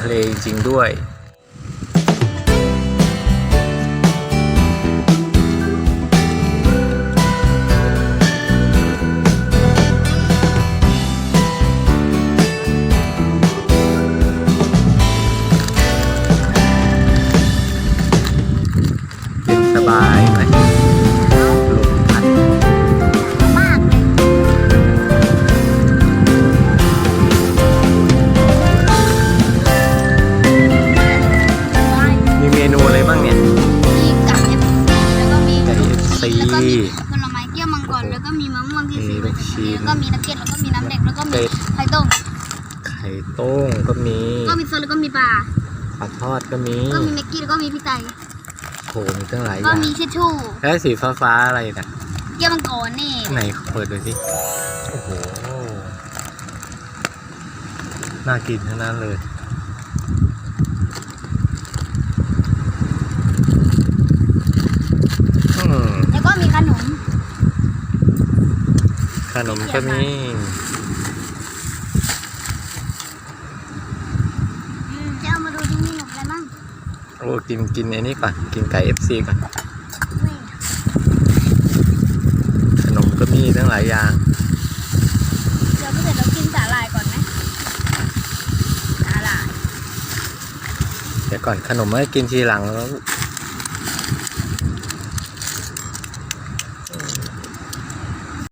ทะเลจริงๆด้วย ผลไม้เกี้ยวมังกรแล้วก็มีมะม่วงที่ซื้อมาจากทะเลแล้วก็มีนักเก็ตแล้วก็มีน้ำเด็กแล้วก็มีเป็ดไข่ต้มไข่ต้งก็มีก็มีโซนแล้วก็มีปลาปลาทอดก็มีก็มีแม็กกี้แล้วก็มีพี่ไตโหมีตั้งหลายอก็ย่างมีเชชชู่แล้วสีฟ้าฟ้าๆอะไรนะเกี้ยวมังกรนี่ไหนเปิดดูสิโอ้โหน่ากินทั้งนั้นเลย อืม แล้วก็มีข นม ขนมก็มี จะเอามาดูที่มีขนมอะไรบ้างโอ้ กินกินไอ้นี่ก่อน กินไก่ FC ก่อนขนมก็มีทั้งหลายอย่าง เดี๋ยวพี่เสร็จเรากินสาหร่ายก่อนไหมสาหร่าย เดี๋ยวก่อนขนมให้กินทีหลังแล้ว